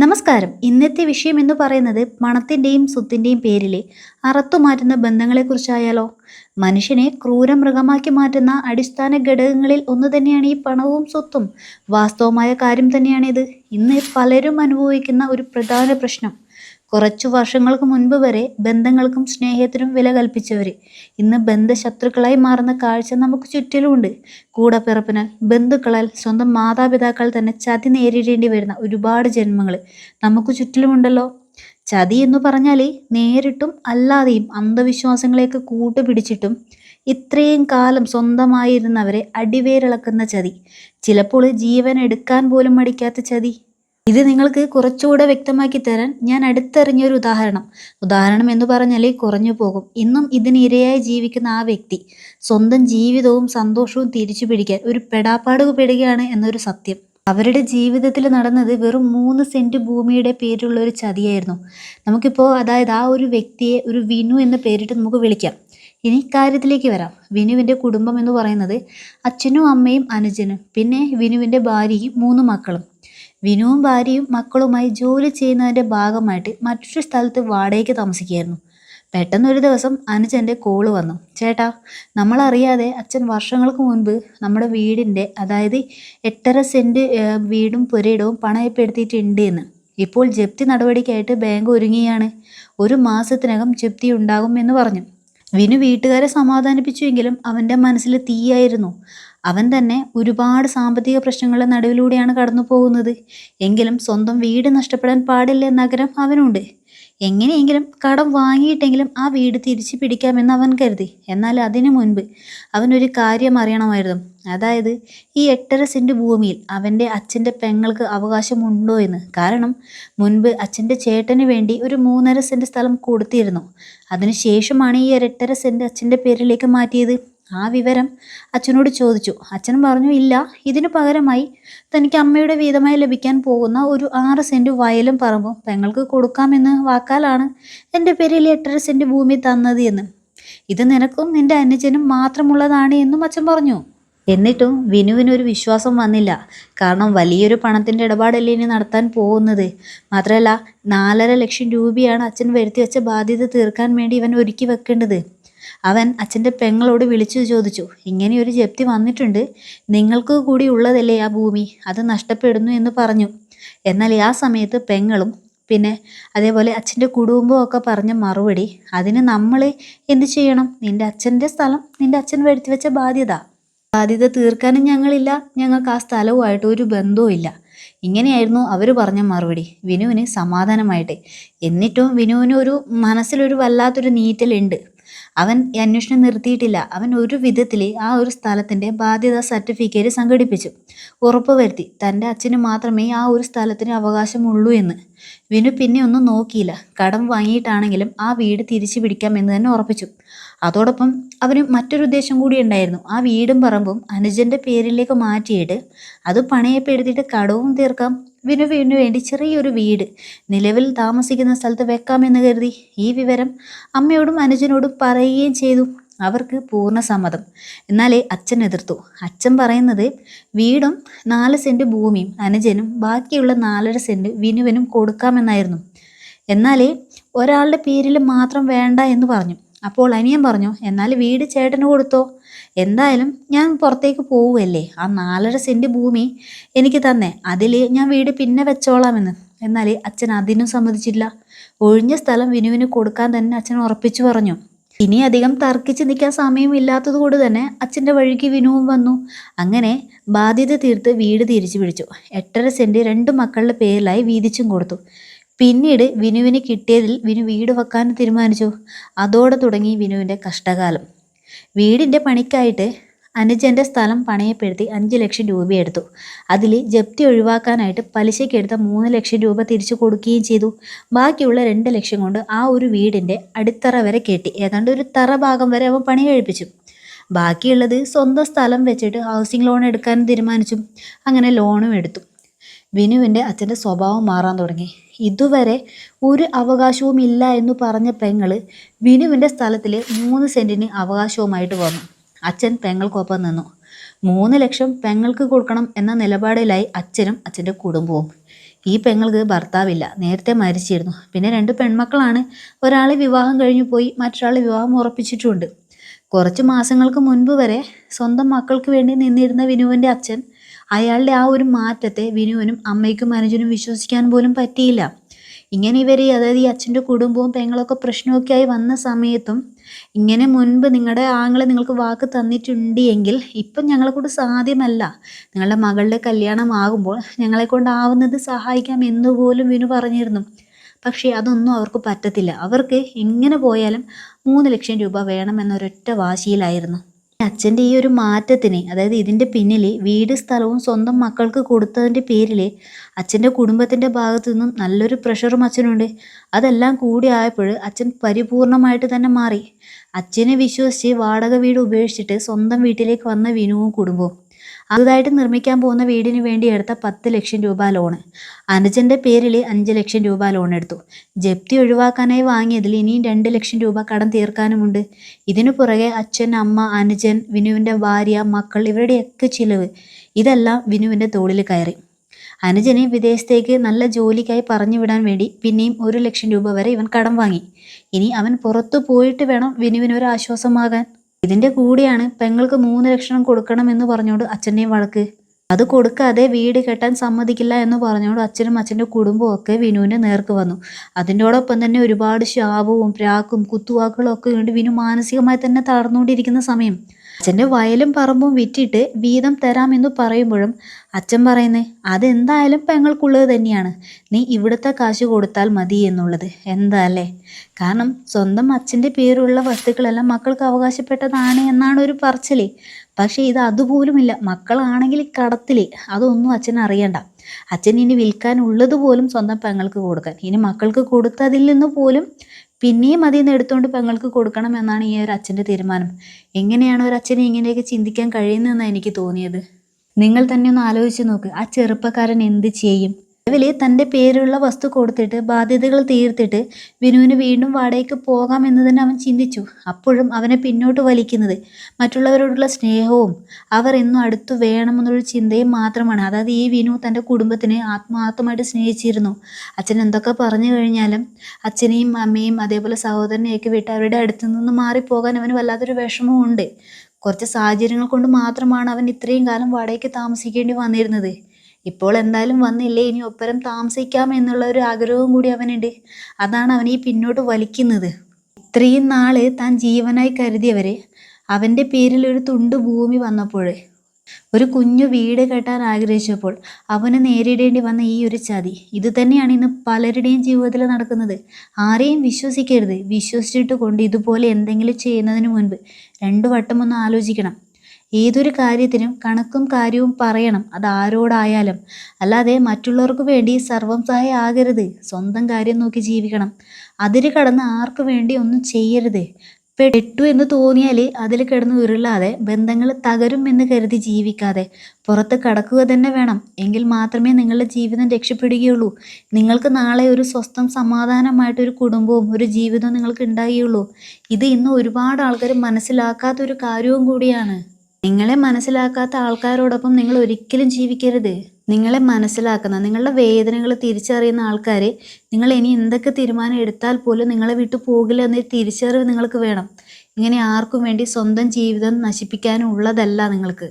നമസ്കാരം. ഇന്നത്തെ വിഷയം എന്ന് പറയുന്നത് പണത്തിന്റെയും സ്വത്തിന്റെയും പേരിലെ അറത്തുമാറ്റുന്ന ബന്ധങ്ങളെക്കുറിച്ചായാലോ? മനുഷ്യനെ ക്രൂരമൃഗമാക്കി മാറ്റുന്ന അടിസ്ഥാന ഘടകങ്ങളിൽ ഒന്ന് തന്നെയാണ് ഈ പണവും സ്വത്തും. വാസ്തവമായ കാര്യം തന്നെയാണിത്. ഇന്ന് പലരും അനുഭവിക്കുന്ന ഒരു പ്രധാന പ്രശ്നം. കുറച്ചു വർഷങ്ങൾക്ക് മുൻപ് വരെ ബന്ധങ്ങൾക്കും സ്നേഹത്തിനും വില കൽപ്പിച്ചവർ ഇന്ന് ബന്ധശത്രുക്കളായി മാറുന്ന കാഴ്ച നമുക്ക് ചുറ്റിലുമുണ്ട്. കൂടപ്പിറപ്പിനാൽ ബന്ധുക്കളാൽ സ്വന്തം മാതാപിതാക്കൾ തന്നെ ചതി നേരിടേണ്ടി വരുന്ന ഒരുപാട് ജന്മങ്ങൾ നമുക്ക് ചുറ്റിലുമുണ്ടല്ലോ. ചതി എന്ന് പറഞ്ഞാൽ നേരിട്ടും അല്ലാതെയും അന്ധവിശ്വാസങ്ങളെയൊക്കെ കൂട്ടുപിടിച്ചിട്ടും ഇത്രയും കാലം സ്വന്തമായിരുന്നവരെ അടിവേരിളക്കുന്ന ചതി. ചിലപ്പോൾ ജീവൻ എടുക്കാൻ പോലും മടിക്കാത്ത ചതി. ഇത് നിങ്ങൾക്ക് കുറച്ചുകൂടെ വ്യക്തമാക്കി തരാൻ ഞാൻ അടുത്തറിഞ്ഞൊരു ഉദാഹരണം. ഉദാഹരണം എന്ന് പറഞ്ഞാൽ കുറഞ്ഞു പോകും. ഇന്നും ഇതിന് ഇരയായി ജീവിക്കുന്ന ആ വ്യക്തി സ്വന്തം ജീവിതവും സന്തോഷവും തിരിച്ചു പിടിക്കാൻ ഒരു പെടാപ്പാട് പെടുകയാണ് എന്നൊരു സത്യം. അവരുടെ ജീവിതത്തിൽ നടന്നത് വെറും മൂന്ന് സെന്റ് ഭൂമിയുടെ പേരിലുള്ള ഒരു ചതിയായിരുന്നു. നമുക്കിപ്പോൾ അതായത് ആ ഒരു വ്യക്തിയെ ഒരു വിനു എന്ന പേരിട്ട് നമുക്ക് വിളിക്കാം. ഇനി കാര്യത്തിലേക്ക് വരാം. വിനുവിന്റെ കുടുംബം എന്ന് പറയുന്നത് അച്ഛനും അമ്മയും അനുജനും പിന്നെ വിനുവിന്റെ ഭാര്യയും മൂന്ന് മക്കളും. വിനുവും ഭാര്യയും മക്കളുമായി ജോലി ചെയ്യുന്നതിന്റെ ഭാഗമായിട്ട് മറ്റൊരു സ്ഥലത്ത് വാടകയ്ക്ക് താമസിക്കുകയായിരുന്നു. പെട്ടെന്നൊരു ദിവസം അനുജന്റെ കോൾ വന്നു. ചേട്ടാ നമ്മളറിയാതെ അച്ഛൻ വർഷങ്ങൾക്ക് മുൻപ് നമ്മുടെ വീടിന്റെ അതായത് എട്ടര സെന്റ് വീടും പുരയിടവും പണയപ്പെടുത്തിയിട്ടുണ്ട് എന്ന്. ഇപ്പോൾ ജപ്തി നടപടിക്കായിട്ട് ബാങ്ക് ഒരുങ്ങിയാണ് ഒരു മാസത്തിനകം ജപ്തി ഉണ്ടാകും എന്ന് പറഞ്ഞു. വിനു വീട്ടുകാരെ സമാധാനിപ്പിച്ചുവെങ്കിലും അവന്റെ മനസ്സിൽ തീയായിരുന്നു. അവൻ തന്നെ ഒരുപാട് സാമ്പത്തിക പ്രശ്നങ്ങളുടെ നടുവിലൂടെയാണ് കടന്നു പോകുന്നത്. എങ്കിലും സ്വന്തം വീട് നഷ്ടപ്പെടാൻ പാടില്ല എന്ന ആഗ്രഹം അവനുണ്ട്. എങ്ങനെയെങ്കിലും കടം വാങ്ങിയിട്ടെങ്കിലും ആ വീട് തിരിച്ചു പിടിക്കാമെന്ന് അവൻ കരുതി. എന്നാൽ അതിനു മുൻപ് അവനൊരു കാര്യം അറിയണമായിരുന്നു. അതായത് ഈ എട്ടര സെന്റ് ഭൂമിയിൽ അവന്റെ അച്ഛന്റെ പെങ്ങൾക്ക് അവകാശമുണ്ടോ എന്ന്. കാരണം മുൻപ് അച്ഛന്റെ ചേട്ടന് വേണ്ടി ഒരു മൂന്നര സെന്റ് സ്ഥലം കൊടുത്തിരുന്നു. അതിനുശേഷമാണ് ഈ ഒരെട്ടര സെന്റ് അച്ഛന്റെ പേരിലേക്ക് മാറ്റിയത്. ആ വിവരം അച്ഛനോട് ചോദിച്ചു. അച്ഛൻ പറഞ്ഞു ഇല്ല ഇതിനു പകരമായി തനിക്ക് അമ്മയുടെ വീതമായി ലഭിക്കാൻ പോകുന്ന ഒരു ആറ് സെന്റ് വയലും പറമ്പും പെങ്ങൾക്ക് കൊടുക്കാമെന്ന് വാക്കാലാണ് എന്റെ പേരിൽ എട്ടര സെന്റ് ഭൂമി തന്നത് എന്ന്. ഇത് നിനക്കും നിന്റെ അനുജനും മാത്രമുള്ളതാണ് എന്നും അച്ഛൻ പറഞ്ഞു. എന്നിട്ടും വിനുവിന് ഒരു വിശ്വാസം വന്നില്ല. കാരണം വലിയൊരു പണത്തിന്റെ ഇടപാടല്ലേ ഇനി നടത്താൻ പോകുന്നത്? മാത്രമല്ല നാലര ലക്ഷം രൂപയാണ് അച്ഛൻ വരുത്തി വെച്ച ബാധ്യത തീർക്കാൻ വേണ്ടി ഇവൻ ഒരുക്കി വെക്കേണ്ടത്. അവൻ അച്ഛന്റെ പെങ്ങളോട് വിളിച്ചു ചോദിച്ചു ഇങ്ങനെയൊരു ജപ്തി വന്നിട്ടുണ്ട്. നിങ്ങൾക്ക് കൂടി ഉള്ളതല്ലേ ആ ഭൂമി? അത് നഷ്ടപ്പെടുന്നു എന്ന് പറഞ്ഞു. എന്നാൽ ആ സമയത്ത് പെങ്ങളും പിന്നെ അതേപോലെ അച്ഛന്റെ കുടുംബവും ഒക്കെ പറഞ്ഞ മറുപടി അതിന് നമ്മൾ എന്ത് ചെയ്യണം? നിന്റെ അച്ഛന്റെ സ്ഥലം നിന്റെ അച്ഛൻ വരുത്തി വെച്ച ബാധ്യത. ബാധ്യത തീർക്കാനും ഞങ്ങളില്ല. ഞങ്ങൾക്ക് ആ സ്ഥലവുമായിട്ട് ഒരു ബന്ധവും ഇല്ല. ഇങ്ങനെയായിരുന്നു അവർ പറഞ്ഞ മറുപടി. വിനുവിന് സമാധാനമായിട്ട്. എന്നിട്ടും വിനുവിന് ഒരു മനസ്സിലൊരു വല്ലാത്തൊരു നീറ്റലുണ്ട്. അവൻ അന്വേഷണം നിർത്തിയിട്ടില്ല. അവൻ ഒരു വിധത്തിൽ ആ ഒരു സ്ഥലത്തിന്റെ ബാധ്യത സർട്ടിഫിക്കറ്റ് സംഘടിപ്പിച്ചു. ഉറപ്പുവരുത്തി തന്റെ അച്ഛന് മാത്രമേ ആ ഒരു സ്ഥലത്തിന് അവകാശമുള്ളൂ എന്ന്. വിനു പിന്നെ ഒന്നും നോക്കിയില്ല. കടം വാങ്ങിയിട്ടാണെങ്കിലും ആ വീട് തിരിച്ചു പിടിക്കാം എന്ന് തന്നെ ഉറപ്പിച്ചു. അതോടൊപ്പം അവന് മറ്റൊരു ഉദ്ദേശം കൂടി ഉണ്ടായിരുന്നു. ആ വീടും പറമ്പും അനുജന്റെ പേരിലേക്ക് മാറ്റിയിട്ട് അത് പണയപ്പെടുത്തിയിട്ട് കടവും തീർക്കാം. വിനുവിനു വേണ്ടി ചെറിയൊരു വീട്. നിലവിൽ താമസിക്കുന്ന സ്ഥലത്ത് വെക്കാമെന്ന് കരുതി ഈ വിവരം അമ്മയോടും അനുജനോടും പറയുകയും ചെയ്തു. അവർക്ക് പൂർണ സമ്മതം. എന്നാലേ അച്ഛൻ എതിർത്തു. അച്ഛൻ പറയുന്നത് വീടും നാല് സെന്റ് ഭൂമിയും അനുജനും ബാക്കിയുള്ള നാലര സെന്റ് വിനുവിനും കൊടുക്കാമെന്നായിരുന്നു. എന്നാലേ ഒരാളുടെ പേരിൽ മാത്രം വേണ്ട എന്ന് പറഞ്ഞു. അപ്പോൾ അനിയൻ പറഞ്ഞു എന്നാൽ വീട് ചേട്ടന് കൊടുത്തോ? എന്തായാലും ഞാൻ പുറത്തേക്ക് പോവുമല്ലേ ആ നാലര സെന്റ് ഭൂമി എനിക്ക് തന്നെ. അതിൽ ഞാൻ വീട് പിന്നെ വെച്ചോളാമെന്ന്. എന്നാൽ അച്ഛൻ അതിനും സമ്മതിച്ചില്ല. ഒഴിഞ്ഞ സ്ഥലം വിനുവിന് കൊടുക്കാൻ തന്നെ അച്ഛൻ ഉറപ്പിച്ചു പറഞ്ഞു. ഇനി അധികം തർക്കിച്ച് നിൽക്കാൻ സമയമില്ലാത്തത് കൊണ്ട് തന്നെ അച്ഛന്റെ വഴിക്ക് വിനുവും വന്നു. അങ്ങനെ ബാധ്യത തീർത്ത് വീട് തിരിച്ചു പിടിച്ചു. എട്ടര സെന്റ് രണ്ട് മക്കളുടെ പേരിലായി വീതിച്ചും കൊടുത്തു. പിന്നീട് വിനുവിന് കിട്ടിയതിൽ വിനു വീട് വെക്കാൻ തീരുമാനിച്ചു. അതോടെ തുടങ്ങി വിനുവിന്റെ കഷ്ടകാലം. വീടിന്റെ പണിക്കായിട്ട് അനുജന്റെ സ്ഥലം പണയപ്പെടുത്തി അഞ്ച് ലക്ഷം രൂപയെടുത്തു അതിൽ ജപ്തി ഒഴിവാക്കാനായിട്ട് പലിശയ്ക്ക് എടുത്ത മൂന്ന് ലക്ഷം രൂപ തിരിച്ചു കൊടുക്കുകയും ചെയ്തു. ബാക്കിയുള്ള രണ്ട് ലക്ഷം കൊണ്ട് ആ ഒരു വീടിന്റെ അടിത്തറ വരെ കെട്ടി. ഏതാണ്ട് ഒരു തറ ഭാഗം വരെ അവൻ പണി കഴിപ്പിച്ചു. ബാക്കിയുള്ളത് സ്വന്തം സ്ഥലം വെച്ചിട്ട് ഹൗസിംഗ് ലോൺ എടുക്കാൻ തീരുമാനിച്ചു. അങ്ങനെ ലോണും എടുത്തു. വിനുവിന്റെ അച്ഛന്റെ സ്വഭാവം മാറാൻ തുടങ്ങി. ഇതുവരെ ഒരു അവകാശവും ഇല്ല എന്ന് പറഞ്ഞ പെങ്ങൾ വിനുവിന്റെ സ്ഥലത്തിൽ മൂന്ന് സെന്റിന് അവകാശവുമായിട്ട് വന്നു. അച്ഛൻ പെങ്ങൾക്കൊപ്പം നിന്നു. മൂന്ന് ലക്ഷം പെങ്ങൾക്ക് കൊടുക്കണം എന്ന നിലപാടിലായി അച്ഛനും അച്ഛന്റെ കുടുംബവും. ഈ പെങ്ങൾക്ക് ഭർത്താവില്ല. നേരത്തെ മരിച്ചിരുന്നു. പിന്നെ രണ്ട് പെൺമക്കളാണ്. ഒരാളെ വിവാഹം കഴിഞ്ഞു പോയി മറ്റൊരാളെ വിവാഹം ഉറപ്പിച്ചിട്ടുണ്ട്. കുറച്ച് മാസങ്ങൾക്ക് മുൻപ് വരെ സ്വന്തം മക്കൾക്ക് വേണ്ടി നിന്നിരുന്ന വിനുവിന്റെ അച്ഛൻ അയാളുടെ ആ ഒരു മാറ്റത്തെ വിനുവിനും അമ്മയ്ക്കും അനുജനും വിശ്വസിക്കാൻ പോലും പറ്റിയില്ല. ഇങ്ങനെ ഇവർ അതായത് ഈ അച്ഛന്റെ കുടുംബവും പെങ്ങളൊക്കെ പ്രശ്നമൊക്കെ ആയി വന്ന സമയത്തും ഇങ്ങനെ മുൻപ് നിങ്ങളുടെ ആങ്ങളെ നിങ്ങൾക്ക് വാക്ക് തന്നിട്ടുണ്ട് എങ്കിൽ ഇപ്പം ഞങ്ങളെ കൊണ്ട് സാധ്യമല്ല. നിങ്ങളുടെ മകളുടെ കല്യാണം ആകുമ്പോൾ ഞങ്ങളെ കൊണ്ടാവുന്നത് സഹായിക്കാം എന്ന് പോലും വിനു പറഞ്ഞിരുന്നു. പക്ഷേ അതൊന്നും അവർക്ക് പറ്റത്തില്ല. അവർക്ക് എങ്ങനെ പോയാലും മൂന്ന് ലക്ഷം രൂപ വേണമെന്നൊരൊറ്റ വാശിയിലായിരുന്നു. അച്ഛന്റെ ഈ ഒരു മാറ്റത്തിന് അതായത് ഇതിന്റെ പിന്നിൽ വീട് സ്ഥലവും സ്വന്തം മക്കൾക്ക് കൊടുത്തതിന്റെ പേരിൽ അച്ഛന്റെ കുടുംബത്തിന്റെ ഭാഗത്തു നിന്നും നല്ലൊരു പ്രഷറും അച്ഛനുണ്ട്. അതെല്ലാം കൂടി ആയപ്പോൾ അച്ഛൻ പരിപൂർണമായിട്ട് തന്നെ മാറി. അച്ഛനെ വിശ്വസിച്ച് വാടക വീട് ഉപേക്ഷിച്ചിട്ട് സ്വന്തം വീട്ടിലേക്ക് വന്ന വിനുവും കുടുംബവും. പുതുതായിട്ട് നിർമ്മിക്കാൻ പോകുന്ന വീടിന് വേണ്ടി എടുത്ത പത്ത് ലക്ഷം രൂപ ലോണ് അനുജന്റെ പേരിൽ അഞ്ച് ലക്ഷം രൂപ ലോൺ എടുത്തു. ജപ്തി ഒഴിവാക്കാനായി വാങ്ങിയതിൽ ഇനിയും രണ്ട് ലക്ഷം രൂപ കടം തീർക്കാനുമുണ്ട്. ഇതിനു പുറകെ അച്ഛൻ അമ്മ അനുജൻ വിനുവിന്റെ ഭാര്യ മക്കൾ ഇവരുടെയൊക്കെ ചിലവ്. ഇതെല്ലാം വിനുവിന്റെ തോളിൽ കയറി. അനുജനെ വിദേശത്തേക്ക് നല്ല ജോലിക്കായി പറഞ്ഞു വിടാൻ വേണ്ടി പിന്നെയും ഒരു ലക്ഷം രൂപ വരെ ഇവൻ കടം വാങ്ങി. ഇനി അവൻ പുറത്തു പോയിട്ട് വേണം വിനുവിന് ഒരു ആശ്വാസമാകാൻ. ഇതിന്റെ കൂടെയാണ് പെങ്ങൾക്ക് മൂന്ന് ലക്ഷണം കൊടുക്കണം എന്ന് പറഞ്ഞുകൊണ്ട് അച്ഛന്റെയും വഴക്ക്. അത് കൊടുക്കാതെ വീട് കെട്ടാൻ സമ്മതിക്കില്ല എന്ന് പറഞ്ഞുകൊണ്ട് അച്ഛനും അച്ഛന്റെ കുടുംബവും ഒക്കെ വിനുവിന്റെ നേർക്ക് വന്നു. അതിന്റോടൊപ്പം തന്നെ ഒരുപാട് ശാപവും പ്രാക്കും കുത്തുവാക്കുകളും ഒക്കെ വിനു മാനസികമായി തന്നെ തളർന്നുകൊണ്ടിരിക്കുന്ന സമയം. അച്ഛന്റെ വയലും പറമ്പും വിറ്റിട്ട് വീതം തരാമെന്ന് പറയുമ്പോഴും അച്ഛൻ പറയുന്നേ അതെന്തായാലും പെങ്ങൾക്കുള്ളത് തന്നെയാണ്. നീ ഇവിടുത്തെ കാശ് കൊടുത്താൽ മതി എന്നുള്ളത്. എന്താ അല്ലേ? കാരണം സ്വന്തം അച്ഛന്റെ പേരുള്ള വസ്തുക്കളെല്ലാം മക്കൾക്ക് അവകാശപ്പെട്ടതാണ് എന്നാണ് ഒരു പറച്ചിൽ. പക്ഷേ ഇത് അതുപോലുമില്ല. മക്കളാണെങ്കിൽ കടത്തിലേ. അതൊന്നും അച്ഛൻ അറിയണ്ട. അച്ഛൻ ഇനി വിൽക്കാനുള്ളത് പോലും സ്വന്തം പെങ്ങൾക്ക് കൊടുക്കാൻ. ഇനി മക്കൾക്ക് കൊടുത്തതിൽ നിന്ന് പോലും പിന്നെയും അതിൽ നിന്ന് എടുത്തുകൊണ്ട് പെങ്ങൾക്ക് കൊടുക്കണം എന്നാണ് ഈ ഒരു അച്ഛന്റെ തീരുമാനം. എങ്ങനെയാണ് ഒരു അച്ഛനെ ഇങ്ങനെയൊക്കെ ചിന്തിക്കാൻ കഴിയുന്നതെന്നാണ് എനിക്ക് തോന്നിയത്. നിങ്ങൾ തന്നെ ഒന്ന് ആലോചിച്ച് നോക്ക് ആ ചെറുപ്പക്കാരൻ എന്ത് ചെയ്യും? നിലവിൽ തന്റെ പേരുള്ള വസ്തു കൊടുത്തിട്ട് ബാധ്യതകൾ തീർത്തിട്ട് വിനുവിന് വീണ്ടും വാടകയ്ക്ക് പോകാം എന്ന് തന്നെ അവൻ ചിന്തിച്ചു. അപ്പോഴും അവനെ പിന്നോട്ട് വലിക്കുന്നത് മറ്റുള്ളവരോടുള്ള സ്നേഹവും അവർ എന്നും അടുത്തു വേണമെന്നുള്ള ചിന്തയും മാത്രമാണ്. അതായത് ഈ വിനു തന്റെ കുടുംബത്തിനെ ആത്മാർത്ഥമായിട്ട് സ്നേഹിച്ചിരുന്നു. അച്ഛൻ എന്തൊക്കെ പറഞ്ഞു കഴിഞ്ഞാലും അച്ഛനെയും അമ്മയും അതേപോലെ സഹോദരനെയൊക്കെ വിട്ട് അവരുടെ അടുത്തു നിന്ന് മാറിപ്പോകാൻ അവന് വല്ലാത്തൊരു വിഷമവും ഉണ്ട്. കുറച്ച് സാഹചര്യങ്ങൾ കൊണ്ട് മാത്രമാണ് അവൻ ഇത്രയും കാലം വാടകയ്ക്ക് താമസിക്കേണ്ടി വന്നിരുന്നത്. ഇപ്പോൾ എന്തായാലും വന്നില്ലേ? ഇനി ഒപ്പരം താമസിക്കാം എന്നുള്ള ഒരു ആഗ്രഹവും കൂടി അവനുണ്ട്. അതാണ് അവനെ പിന്നോട്ട് വലിക്കുന്നത്. ഇത്രയും നാൾ താൻ ജീവനായി കരുതിയവരെ അവന്റെ പേരിൽ ഒരു തുണ്ട് ഭൂമി വന്നപ്പോൾ ഒരു കുഞ്ഞു വീട് കെട്ടാൻ ആഗ്രഹിച്ചപ്പോൾ അവന് നേരിടേണ്ടി വന്ന ഈ ഒരു ചതി. ഇത് തന്നെയാണ് ഇന്ന് പലരുടെയും ജീവിതത്തിൽ നടക്കുന്നത്. ആരെയും വിശ്വസിക്കരുത്. വിശ്വസിച്ചിട്ട് കൊണ്ട് ഇതുപോലെ എന്തെങ്കിലും ചെയ്യുന്നതിന് മുൻപ് രണ്ടു വട്ടം ഒന്ന് ആലോചിക്കണം. ഏതൊരു കാര്യത്തിനും കണക്കും കാര്യവും പറയണം. അത് ആരോടായാലും. അല്ലാതെ മറ്റുള്ളവർക്ക് വേണ്ടി സർവം സഹായ ആകരുത്. സ്വന്തം കാര്യം നോക്കി ജീവിക്കണം. അതിര് കടന്ന് ആർക്കു വേണ്ടി ഒന്നും ചെയ്യരുത്. പെട്ടു എന്ന് തോന്നിയാൽ അതിൽ കിടന്ന് ഉരുളാതെ ബന്ധങ്ങൾ തകരും എന്ന് കരുതി ജീവിക്കാതെ പുറത്ത് കടക്കുക തന്നെ വേണം. എങ്കിൽ മാത്രമേ നിങ്ങളുടെ ജീവിതം രക്ഷപ്പെടുകയുള്ളൂ. നിങ്ങൾക്ക് നാളെ ഒരു സ്വസ്ഥം സമാധാനമായിട്ടൊരു കുടുംബവും ഒരു ജീവിതവും നിങ്ങൾക്ക് ഉണ്ടാകുകയുള്ളൂ ഇത് ഇന്ന് ഒരുപാട് ആൾക്കാർ മനസ്സിലാക്കാത്ത ഒരു കാര്യവും കൂടിയാണ്. നിങ്ങളെ മനസ്സിലാക്കാത്ത ആൾക്കാരോടൊപ്പം നിങ്ങൾ ഒരിക്കലും ജീവിക്കരുത്. നിങ്ങളെ മനസ്സിലാക്കുന്ന നിങ്ങളുടെ വേദനകൾ തിരിച്ചറിയുന്ന ആൾക്കാർ നിങ്ങൾ ഇനി എന്തൊക്കെ തീരുമാനം എടുത്താൽ പോലും നിങ്ങളെ വിട്ടു പോകില്ല എന്നൊരു തിരിച്ചറിവ് നിങ്ങൾക്ക് വേണം. ഇങ്ങനെ ആർക്കും വേണ്ടി സ്വന്തം ജീവിതം നശിപ്പിക്കാനുള്ളതല്ല നിങ്ങൾക്ക്.